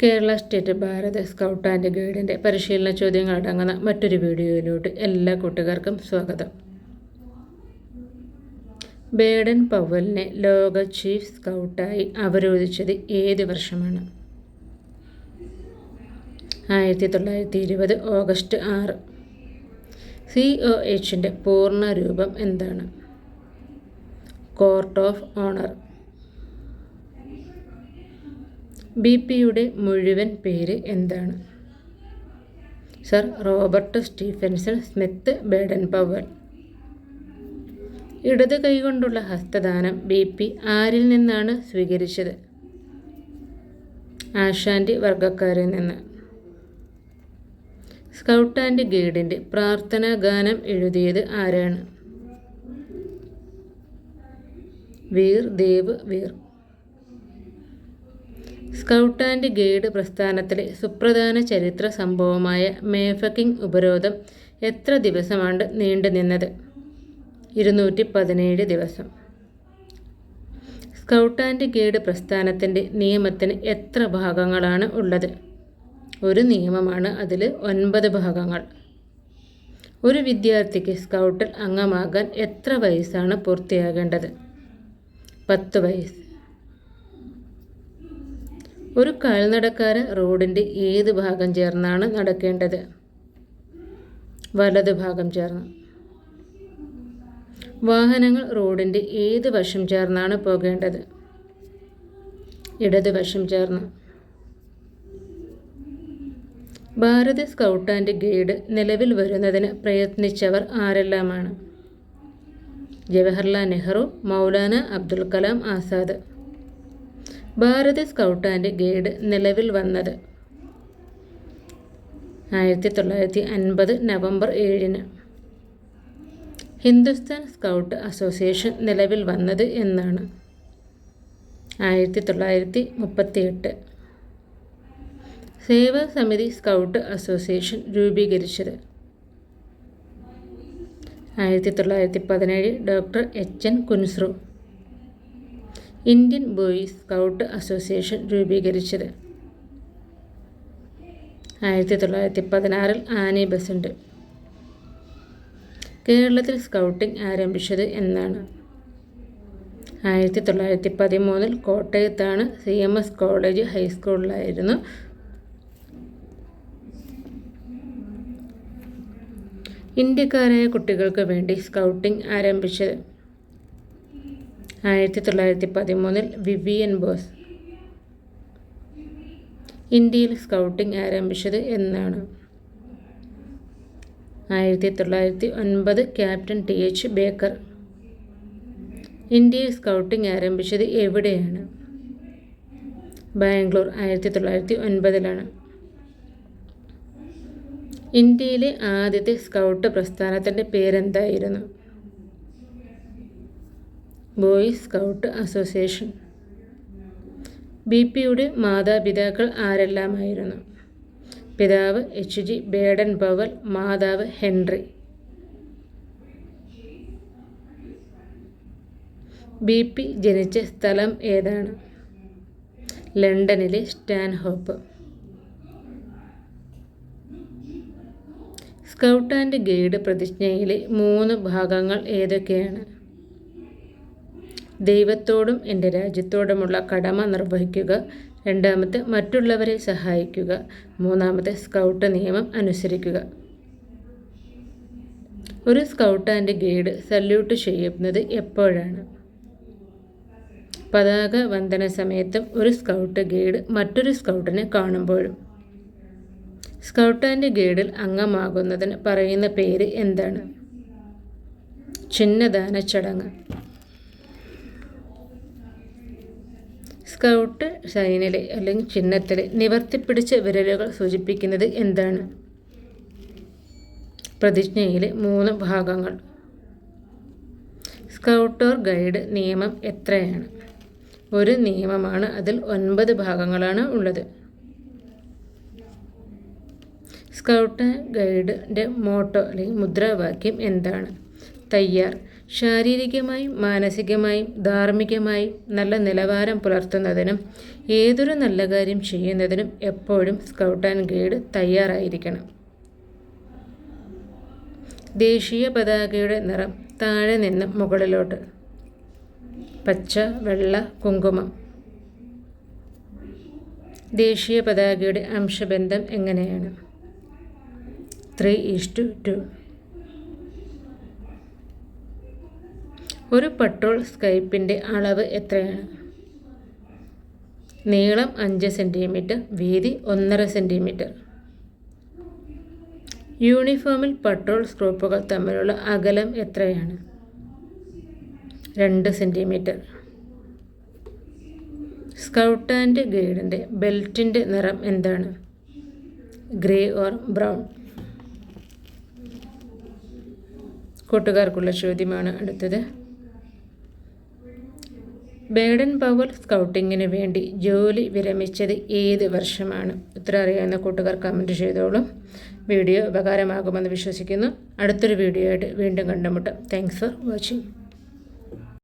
Kerala state Bharat scout and ഗൈഡിന്റെ പരിശീലന ചോദ്യങ്ങൾ അടങ്ങുന്ന മറ്റൊരു വീഡിയോയിലോട്ട് എല്ലാ കൂട്ടുകാർക്കും സ്വാഗതം. ബേഡൻ പവലിനെ ലോക ചീഫ് സ്കൗട്ടായി അവരോധിച്ചത് ഏത് വർഷമാണ്? ആയിരത്തി തൊള്ളായിരത്തി ഇരുപത് ഓഗസ്റ്റ് ആറ്. സി ഒ എച്ചിന്റെ പൂർണ രൂപം എന്താണ്? കോർട്ട് ഓഫ് ഓണർ ബി പിയുടെ മുഴുവൻ പേര് എന്താണ്? Sir Robert Stephenson Smith Baden Powell ഇടത് കൈകൊണ്ടുള്ള ഹസ്തദാനം ബി പി ആരിൽ നിന്നാണ് സ്വീകരിച്ചത്? ആശാന്റെ വർഗക്കാരിൽ നിന്ന്. സ്കൗട്ട് ആൻഡ് ഗൈഡിന്റെ പ്രാർത്ഥനാ ഗാനം എഴുതിയത് ആരാണ്? Veer Dev Veer. Scout and guide പ്രസ്ഥാനത്തിലെ സുപ്രധാന ചരിത്ര സംഭവമായ മേഫക്കിംഗ് ഉപരോധം എത്ര ദിവസമാണ് നീണ്ടുനിന്നത് ഇരുന്നൂറ്റി പതിനേഴ് ദിവസം. സ്കൗട്ട് ആൻഡ് ഗൈഡ് പ്രസ്ഥാനത്തിന്റെ നിയമത്തിന് എത്ര ഭാഗങ്ങളാണ് ഉള്ളത്? ഒരു നിയമമാണ് അതിൽ ഒൻപത് ഭാഗങ്ങൾ. ഒരു വിദ്യാർത്ഥിക്ക് സ്കൗട്ടിൽ അംഗമാകാൻ എത്ര വയസ്സാണ് പൂർത്തിയാകേണ്ടത്? പത്ത് വയസ്സ്. ഒരു കാൽനടക്കാരൻ റോഡിന്റെ ഏത് ഭാഗം ചേർന്നാണ് നടക്കേണ്ടത്? വലത് ഭാഗം ചേർന്ന്. വാഹനങ്ങൾ റോഡിന്റെ ഏത് വശം ചേർന്നാണ് പോകേണ്ടത്? ഇടത് വശം ചേർന്ന്. ഭാരത് സ്കൗട്ട് ആൻഡ് ഗൈഡ് നിലവിൽ വരുന്നതിന് പ്രയത്നിച്ചവർ ആരെല്ലാമാണ്? Jawaharlal Nehru Maulana Abdul Kalam Azad. Bharat scout and guide നിലവിൽ വന്നത്. ആയിരത്തി തൊള്ളായിരത്തി അൻപത് നവംബർ ഏഴിന് ഹിന്ദുസ്ഥാൻ സ്കൗട്ട് അസോസിയേഷൻ നിലവിൽ വന്നത് എന്നാണ്. ആയിരത്തി തൊള്ളായിരത്തി മുപ്പത്തിയെട്ട് സേവാ സമിതി സ്കൗട്ട് അസോസിയേഷൻ രൂപീകരിച്ചത്. ആയിരത്തി തൊള്ളായിരത്തി പതിനേഴ് doctor H N Kunzru Indian boys scout association രൂപീകരിച്ചത്. ആയിരത്തി തൊള്ളായിരത്തി പതിനാറിൽ ആനി ബസന്റ് കേരളത്തിൽ സ്കൗട്ടിംഗ് ആരംഭിച്ചത് എന്നാണ്. ആയിരത്തി തൊള്ളായിരത്തി പതിമൂന്നിൽ കോട്ടയത്താണ് സി എം എസ് കോളേജ് ഹൈസ്കൂളിലായിരുന്നു. ഇന്ത്യക്കാരായ കുട്ടികൾക്ക് വേണ്ടി സ്കൗട്ടിംഗ് ആരംഭിച്ചത്. ആയിരത്തി തൊള്ളായിരത്തി പതിമൂന്നിൽ വിവിയൻ ബോസ്. ഇന്ത്യയിൽ സ്കൗട്ടിംഗ് ആരംഭിച്ചത് എന്നാണ്. ആയിരത്തി തൊള്ളായിരത്തി ഒൻപത് ക്യാപ്റ്റൻ ടി എച്ച് ബേക്കർ. ഇന്ത്യയിൽ സ്കൗട്ടിംഗ് ആരംഭിച്ചത് എവിടെയാണ്? ബാംഗ്ലൂർ ആയിരത്തി തൊള്ളായിരത്തി ഒൻപതിലാണ് ഇന്ത്യയിലെ ആദ്യത്തെ സ്കൗട്ട് പ്രസ്ഥാനത്തിന്റെ പേരെന്തായിരുന്നു? Boys scout association. ബി പിയുടെ മാതാപിതാക്കൾ ആരെല്ലാമായിരുന്നു? പിതാവ് എച്ച് ജി ബേഡൻ പവൽ മാതാവ് ഹെൻറി. ബി പി ജനിച്ച സ്ഥലം ഏതാണ്? ലണ്ടനിലെ സ്റ്റാൻഹോപ്പ്. സ്കൗട്ട് ആൻഡ് ഗൈഡ് പ്രതിജ്ഞയിലെ മൂന്ന് ഭാഗങ്ങൾ ഏതൊക്കെയാണ്? ദൈവത്തോടും എന്റെ രാജ്യത്തോടുമുള്ള കടമ നിർവഹിക്കുക. രണ്ടാമത്തെ മറ്റുള്ളവരെ സഹായിക്കുക. മൂന്നാമത്തെ സ്കൗട്ട് നിയമം അനുസരിക്കുക. ഒരു സ്കൗട്ട് ആൻഡ് ഗൈഡ് സല്യൂട്ട് ചെയ്യുന്നത് എപ്പോഴാണ്? പതാക വന്ദന സമയത്തും ഒരു സ്കൗട്ട് ഗൈഡ് മറ്റൊരു സ്കൗട്ടിനെ കാണുമ്പോഴും. സ്കൗട്ട് ആൻഡ് ഗൈഡിൽ അംഗമാകുന്നതിന് പറയുന്ന പേര് എന്താണ്? ചിഹ്നദാന ചടങ്ങ്. സ്കൗട്ട് സൈനിൽ അല്ലെങ്കിൽ ചിഹ്നത്തിലെ നിവർത്തിപ്പിടിച്ച വിരലുകൾ സൂചിപ്പിക്കുന്നത് എന്താണ്? പ്രതിജ്ഞയിലെ മൂന്ന് ഭാഗങ്ങൾ. സ്കൗട്ട് ഓർ ഗൈഡ് നിയമം എത്രയാണ്? ഒരു നിയമമാണ് അതിൽ ഒൻപത് ഭാഗങ്ങളാണ് ഉള്ളത്. സ്കൗട്ട് ഗൈഡിന്റെ മോട്ടോ അല്ലെങ്കിൽ മുദ്രാവാക്യം എന്താണ്? തയ്യാർ. ശാരീരികമായും മാനസികമായും ധാർമ്മികമായും നല്ല നിലവാരം പുലർത്തുന്നതിനും ഏതൊരു നല്ല കാര്യം ചെയ്യുന്നതിനും എപ്പോഴും സ്കൗട്ട് ആൻഡ് ഗൈഡ് തയ്യാറായിരിക്കണം. ദേശീയ പതാകയുടെ നിറം താഴെ നിന്ന് മുകളിലോട്ട്. പച്ച വെള്ള കുങ്കുമം. ദേശീയ പതാകയുടെ അംശബന്ധം എങ്ങനെയാണ്? Three is to two. ഒരു പെട്രോൾ സ്കൈപ്പിന്റെ അളവ് എത്രയാണ്? നീളം അഞ്ച് സെന്റിമീറ്റർ വീതി ഒന്നര സെന്റിമീറ്റർ. യൂണിഫോമിൽ പെട്രോൾ സ്ക്രൂപ്പുകൾ തമ്മിലുള്ള അകലം എത്രയാണ്? രണ്ട് സെന്റിമീറ്റർ. സ്കൗട്ട് ആൻഡ് ഗൈഡിന്റെ ബെൽറ്റിന്റെ നിറം എന്താണ്? Grey or brown? കൂട്ടുകാർക്കുള്ള ചോദ്യമാണ് അടുത്തത്. ബേഡൻ പവർ സ്കൗട്ടിങ്ങിന് വേണ്ടി ജോലി വിരമിച്ചത് ഏത് വർഷമാണ്? ഉത്തരം അറിയാവുന്ന കൂട്ടുകാർ കമന്റ് ചെയ്തോളും. വീഡിയോ ഉപകാരമാകുമെന്ന് വിശ്വസിക്കുന്നു. അടുത്തൊരു വീഡിയോ ആയിട്ട് വീണ്ടും കണ്ടുമുട്ടാം. Thanks for watching